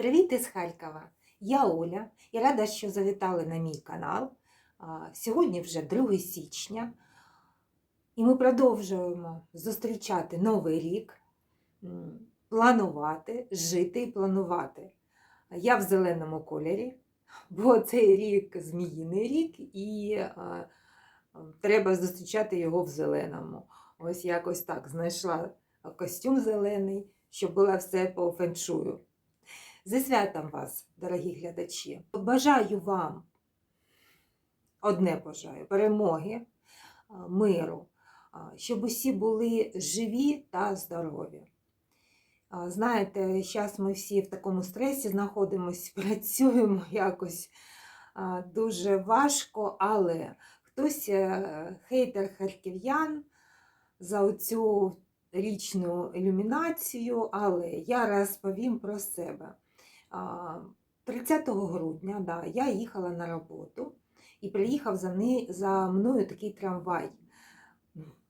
Привіт із Харкова! Я Оля і рада, що завітали на мій канал. Сьогодні вже 2 січня, і ми продовжуємо зустрічати новий рік, планувати, жити і планувати. Я в зеленому кольорі, бо цей рік зміїний рік, і треба зустрічати його в зеленому. Ось якось так знайшла костюм зелений, щоб було все по феншую. Зі святом вас, дорогі глядачі! Бажаю вам одне бажаю перемоги, миру, щоб усі були живі та здорові. Знаєте, зараз ми всі в такому стресі знаходимося, працюємо якось дуже важко, але хтось е, хейтер харків'ян за оцю річну ілюмінацію, але я розповім про себе. А, 30 грудня да, я їхала на роботу і приїхав за, ни- за мною такий трамвай.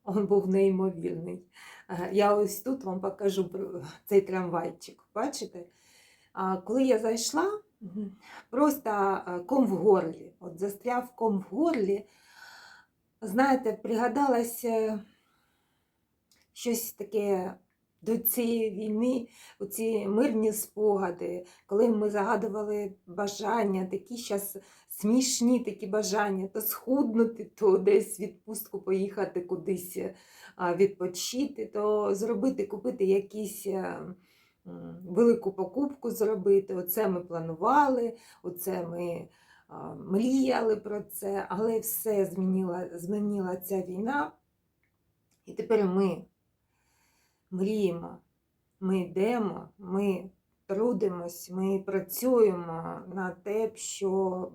Він був неймовірний. Е, Я ось тут вам покажу цей трамвайчик. Бачите? Коли я зайшла, просто е, ком в горлі. От застряв ком в горлі. Знаєте, пригадалось щось таке до цієї війни, оці мирні спогади, коли ми загадували бажання, такі зараз смішні такі бажання, то схуднути, то десь відпустку поїхати кудись відпочити, то зробити, купити якісь е, велику покупку зробити. Оце ми планували, оце ми мріяли про це, але все змінила, змінила ця війна. І тепер ми мріємо, ми йдемо, ми трудимось, ми працюємо на те, що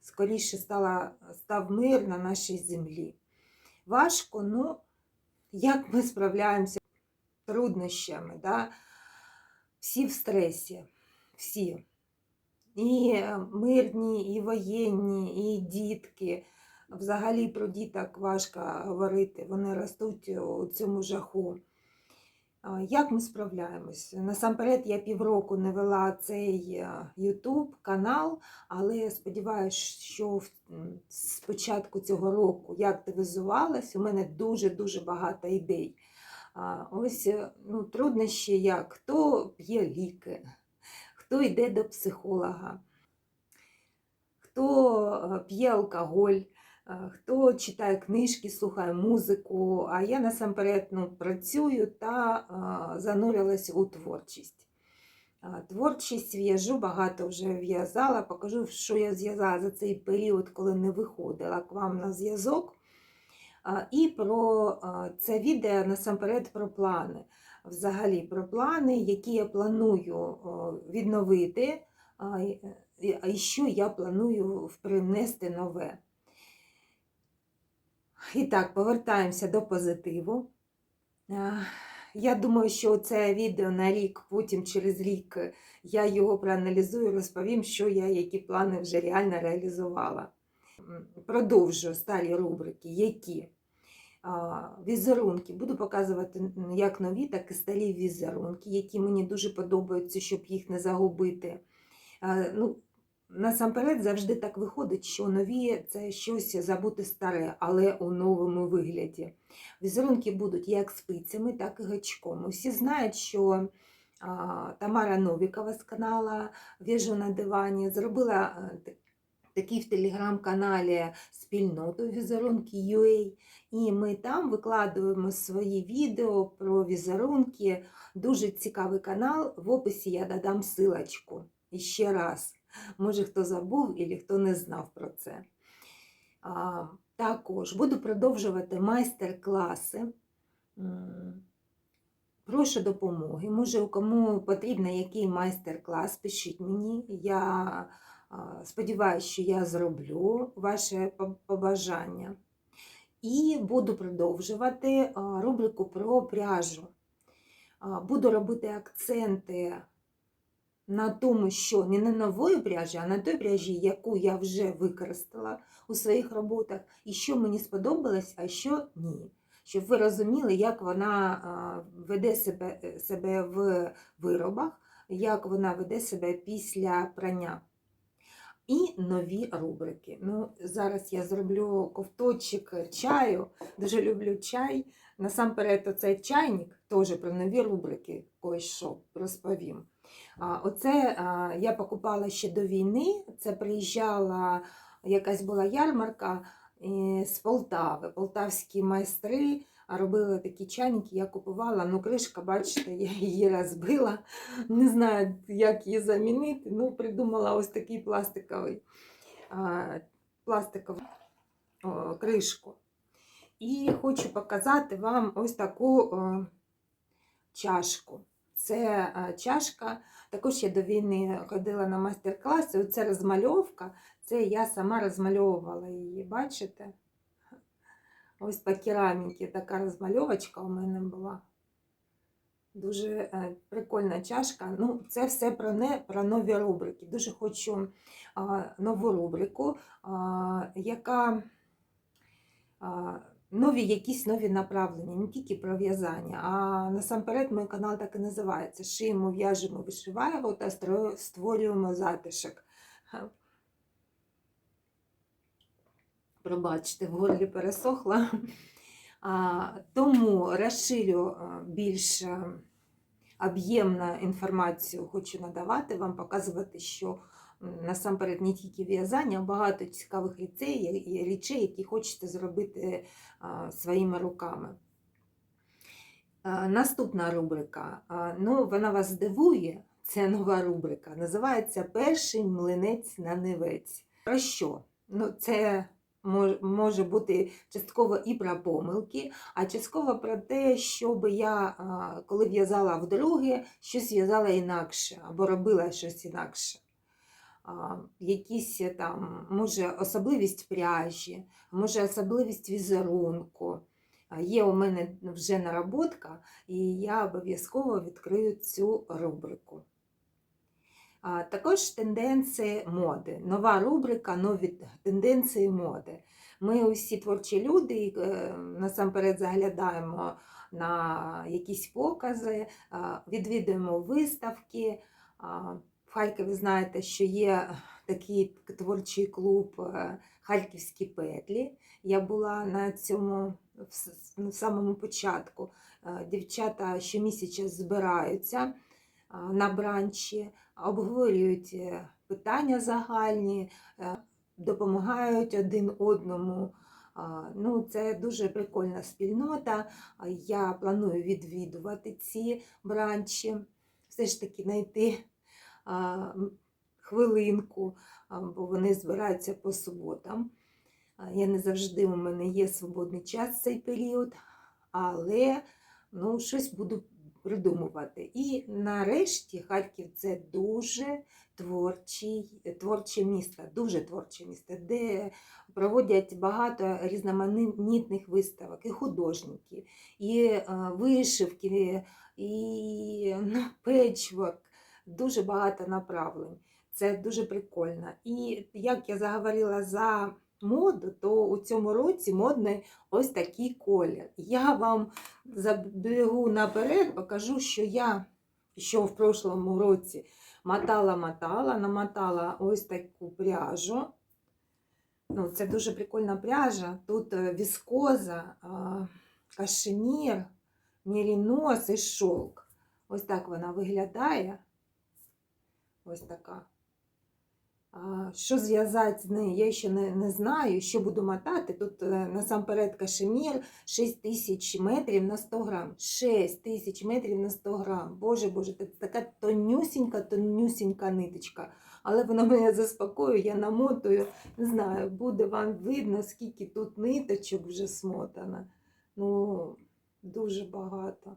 скоріше стала, став мир на нашій землі. Важко, ну як ми справляємося з труднощами, да? всі в стресі, всі. І е, мирні, і воєнні, і дітки. Взагалі про діток важко говорити, вони ростуть у цьому жаху. Як ми справляємось? Насамперед, я півроку не вела цей YouTube канал, але сподіваюся, що з початку цього року я активізувалась, у мене дуже-дуже багато ідей. Ось е, ну, труднощі як хто п'є ліки, хто йде до психолога, хто е, п'є алкоголь. Хто читає книжки, слухає музику, а я насамперед ну, працюю та занурилась у творчість. Творчість в'яжу, багато вже в'язала, покажу, що я зв'язала за цей період, коли не виходила к вам на зв'язок. І про це відео насамперед про плани. Взагалі про плани, які я планую відновити, і що я планую привнести нове. І так, повертаємося до позитиву. Е, Я думаю, що це відео на рік, потім через рік е, я його проаналізую, розповім, що я, які плани вже реально реалізувала. Продовжую старі рубрики, які візерунки. Буду показувати як нові, так і старі візерунки, які мені дуже подобаються, щоб їх не загубити. Е, Ну, Насамперед завжди так виходить, що нові це щось забути старе, але у новому вигляді. Візерунки будуть як спицями, так і гачком. Усі знають, що Тамара Новікова з канала В'яжу на дивані зробила е, такий в телеграм-каналі спільноту візерунки UA. І ми там викладуємо свої відео про візерунки. Дуже цікавий канал. В описі я додам силочку. І ще раз. Може, хто забув і хто не знав про це. А, також буду продовжувати майстер-класи. Прошу допомоги. Може, кому потрібен який майстер-клас, пишіть мені. Я сподіваюся, що я зроблю ваше побажання. І буду продовжувати рубрику про пряжу. Буду робити акценти на тому, що не на нової пряжі, а на той пряжі, яку я вже використала у своїх роботах, і що мені сподобалось, а що ні. Щоб ви розуміли, як вона веде себе, себе в виробах, як вона веде себе після прання. І нові рубрики. Ну, зараз я зроблю ковточок чаю. Дуже люблю чай. Насамперед, оцей чайник теж про нові рубрики кое-що розповім. Оце я покупала ще до війни. Це приїжджала якась була ярмарка е, з Полтави. Полтавські майстри робили такі чайники, я купувала. Ну, кришка, бачите, я її розбила. Не знаю, як її замінити. Ну, придумала ось такий пластиковий, пластикову кришку. І хочу показати вам ось таку чашку. Це е, чашка, також я до війни ходила на майстер-класи. Оце розмальовка, це я сама розмальовувала її, бачите? Ось по кераміки така розмальовочка у мене була. Дуже е, прикольна чашка. Ну, це все про не про нові рубрики. Дуже хочу а, нову рубрику, а, яка а, нові якісь нові направлення, не тільки про в'язання, а насамперед мій канал так і називається Шиємо, в'яжемо, вишиваємо та створюємо затишок. Пробачте, в горлі пересохла. А, тому розширю більш об'ємну інформацію хочу надавати, вам показувати, що насамперед не тільки в'язання, а багато цікавих речей, речей, які хочете зробити своїми руками. Наступна рубрика. Ну, вона вас здивує. Це нова рубрика. Називається Перший млинець на невець. Про що? Ну, це може бути частково і про помилки, а частково про те, щоб я, коли в'язала вдруге, щось в'язала інакше або робила щось інакше. Якісь е, там, може, особливість пряжі, може, особливість візерунку. Є у мене вже наработка, і я обов'язково відкрию цю рубрику. Також тенденції моди. Нова рубрика Нові тенденції моди. Ми усі творчі люди, е, насамперед заглядаємо на якісь покази, відвідуємо виставки. Харкові знаєте, що є такий творчий клуб е, Харківські петлі. Я була на цьому в самому початку. Е, Дівчата щомісяця збираються на бранчі, обговорюють е, питання загальні, е, допомагають один одному. Ну, це дуже прикольна спільнота. Я планую відвідувати ці бранчі, все ж таки знайти хвилинку, бо вони збираються по суботам. Я не завжди у мене є свободний час в цей період, але ну, щось буду придумувати. І нарешті Харків це дуже творчий, творче місто, дуже творче місто, де проводять багато різноманітних виставок, і художники, і вишивки, і ну, печворк, дуже багато направлень. Це дуже прикольно. І як я заговорила за моду, то у цьому році модний ось такий колір. Я вам забігу наперед, покажу, що я що в прошлому році мотала-мотала, намотала ось таку пряжу. Ну, це дуже прикольна пряжа. Тут е, віскоза, кашемір, мірінос і шовк. Ось так вона виглядає. Ось така. Що зв'язати з нею, я ще не, не знаю, що буду мотати. Тут е, насамперед кашемір 6 тисяч метрів на 100 грам. 6 тисяч метрів на 100 грам. Боже, боже, це така тонюсінька, тонюсінька ниточка. Але вона мене заспокоює, я намотую. Не знаю, буде вам видно, скільки тут ниточок вже смотано. Ну, дуже багато.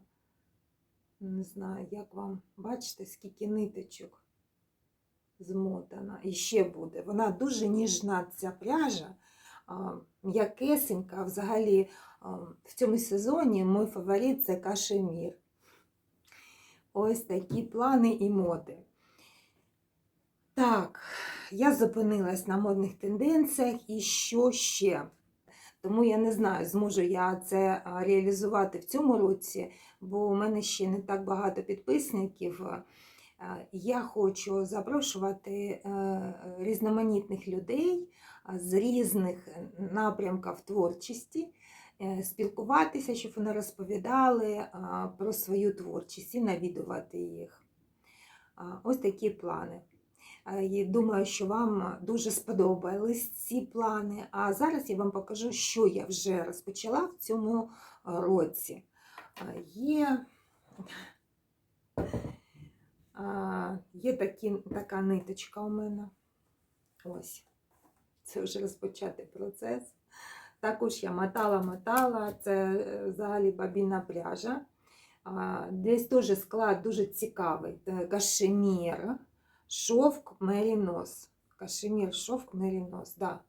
Не знаю, як вам бачите, скільки ниточок змотана. І ще буде. Вона дуже ніжна, ця пряжа, м'якесенька. Взагалі, в цьому сезоні мій фаворит це кашемір. Ось такі плани і моди. Так, я зупинилась на модних тенденціях і що ще? Тому я не знаю, зможу я це реалізувати в цьому році, бо у мене ще не так багато підписників. Е, Я хочу запрошувати е, різноманітних людей з різних напрямків творчості, е, спілкуватися, щоб вони розповідали про свою творчість і навідувати їх. Ось такі плани. І думаю, що вам дуже сподобались ці плани. А зараз я вам покажу, що я вже розпочала в цьому році. Є, а, є такі, така ниточка у мене. Ось. Це вже розпочатий процес. Також я мотала-мотала, це е, взагалі бабіна пряжа. А, Десь теж склад дуже цікавий. Це Кашемір, шовк, мерінос. Кашемір, шовк, мерінос, да.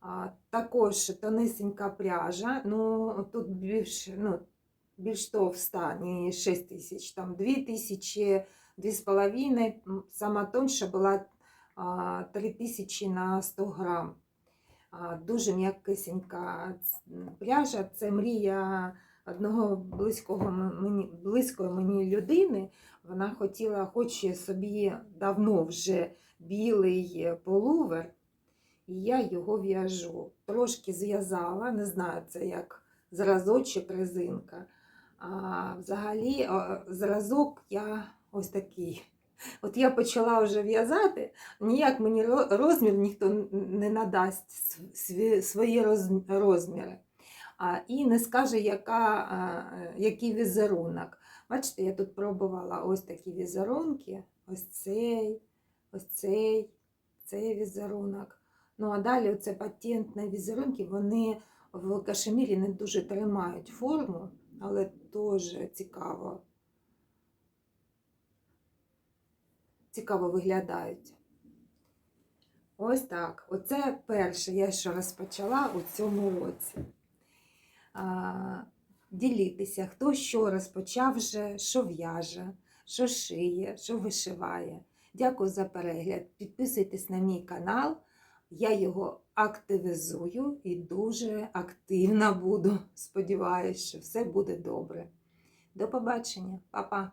А, також тонесенька пряжа. Ну, тут більш, ну, більш товста, не 6 тисяч, там 2 тисячі, 2,5. М, Сама тонша була а, 3 тисячі на 100 грам. Дуже м'якисенька пряжа. Це мрія одного близького мені, близької мені людини. Вона хотіла, хоче собі давно вже білий полувер, і я його в'яжу. Трошки зв'язала, не знаю, це як зразочок резинка. А взагалі зразок я ось такий. От я почала вже в'язати, ніяк мені ро- розмір ніхто не надасть свої розміри. І не скаже, яка, який візерунок. Бачите, я тут пробувала ось такі візерунки, ось цей, ось цей, цей візерунок. Ну а далі оце патентні візерунки, вони в кашемірі не дуже тримають форму, але теж цікаво. Цікаво виглядають. Ось так. Оце перше, я що розпочала у цьому році. А, ділітися, хто що розпочав вже, що в'яже, що шиє, що вишиває. Дякую за перегляд. Підписуйтесь на мій канал. Я його активізую і дуже активна буду. Сподіваюсь, що все буде добре. До побачення, Па-па!